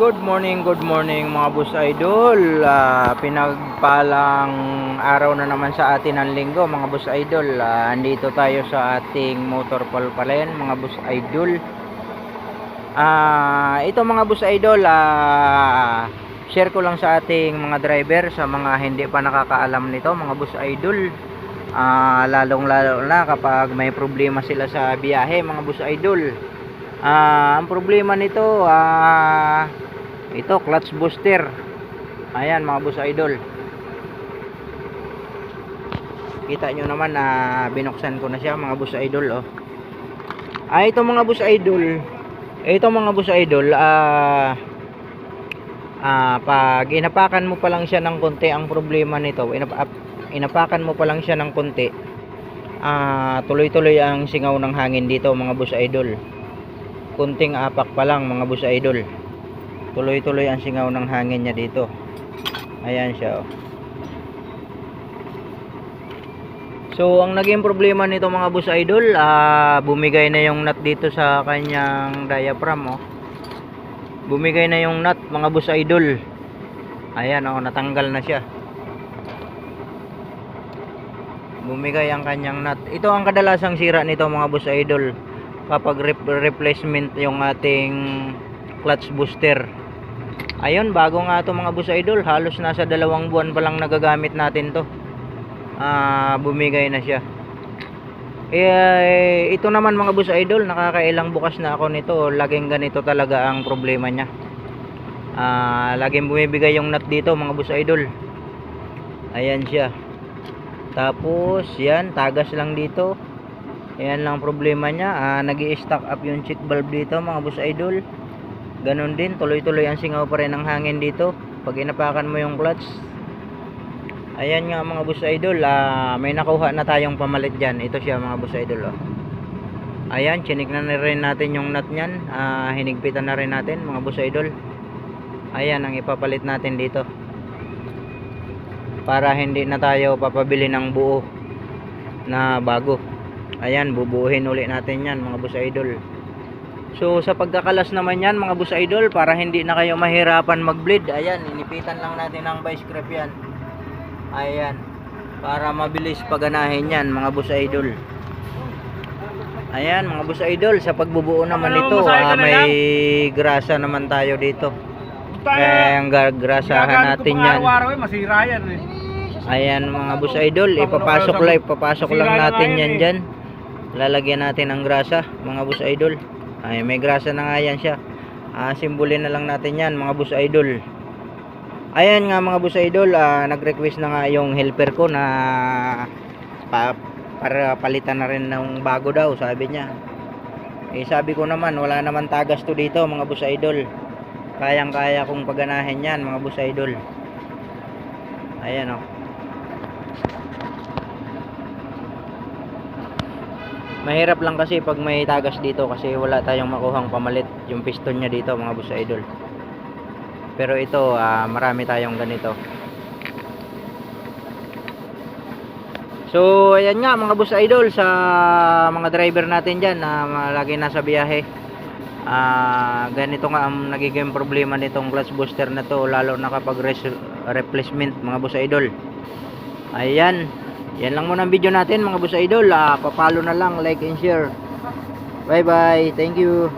Good morning, good morning mga boss idol. Ah, pinagpalang araw na naman sa atin ang linggo mga boss idol. Ah, andito tayo sa ating motor palpalayan mga boss idol. Ah, ito mga boss idol, ah, share ko lang sa ating mga driver sa mga hindi pa nakakaalam nito mga boss idol. Ah, lalong lalo na kapag may problema sila sa biyahe mga boss idol. Ah, ang problema nito ah ito clutch booster. Ayan mga boss idol. Kita nyo naman na binuksan ko na siya mga boss idol oh. Ah ito mga boss idol. Ito mga boss idol ah ah pag inapakan mo pa lang siya ng konti ang problema nito inap inapakan mo pa lang siya ng konti ah tuloy-tuloy ang singaw ng hangin dito mga boss idol kunting apak pa lang mga boss idol tuloy-tuloy ang singaw ng hangin niya dito. Ayan siya oh. so ang naging problema nito mga boss idol ah bumigay na yung nut dito sa kanyang diaphragm oh. bumigay na yung nut mga boss idol. Ayan oh natanggal na siya. Bumigay ang kanyang nut. Ito ang kadalasang sira nito mga boss idol. Kapag rep- replacement yung ating clutch booster ayun bago nga to mga boss idol halos nasa dalawang buwan pa lang nagagamit natin to. Ah bumigay na siya. Eh ito naman mga boss idol nakakailang bukas na ako nito. Laging ganito talaga ang problema niya. Ah laging bumibigay yung nut dito mga boss idol. Ayan siya. Tapos yan tagas lang dito. Ayan lang problema niya. Ah, nag stack up yung check valve dito mga boss idol. Ganon din. Tuloy-tuloy ang singaw pa rin ng hangin dito. Pag inapakan mo yung clutch. Ayan nga mga boss idol. Ah, may nakuha na tayong pamalit dyan. Ito siya mga boss idol. Oh. Ayan. Chinik na rin natin yung nut niyan. Ah, hinigpitan na rin natin mga boss idol. Ayan ang ipapalit natin dito. Para hindi na tayo papabili ng buo na bago ayan bubuuhin uli natin yan mga boss idol so sa pagkakalas naman yan mga boss idol para hindi na kayo mahirapan mag bleed ayan inipitan lang natin ang vice grip yan. Ayan para mabilis paganahin yan mga boss idol. Ayan mga boss idol sa pagbubuo naman nito ah, may grasa naman tayo dito. Kaya ang grasahan natin yan. eh, masira yan eh. Ayan mga boss idol, ipapasok lang, ipapasok lang natin yan dyan. Lalagyan natin ang grasa, mga boss idol. Ay, may grasa na nga yan siya. Ah, simbolin na lang natin yan, mga boss idol. Ayan nga mga boss idol, ah, nag-request na nga yung helper ko na pa, para palitan na rin ng bago daw, sabi niya. Eh, sabi ko naman, wala naman tagas to dito, mga boss idol. Kayang-kaya kong paganahin yan, mga boss idol. Ayan oh. Mahirap lang kasi pag may tagas dito kasi wala tayong makuhang pamalit yung piston niya dito mga boss idol. Pero ito ah, marami tayong ganito. So ayan nga mga boss idol sa mga driver natin dyan na lagi nasa biyahe. Ah, ganito nga ang nagiging problema nitong clutch booster na to lalo na kapag replacement mga boss idol. Ayan. Yan lang muna ang video natin mga boss idol. Ah, papalo na lang, like and share. Bye bye. Thank you.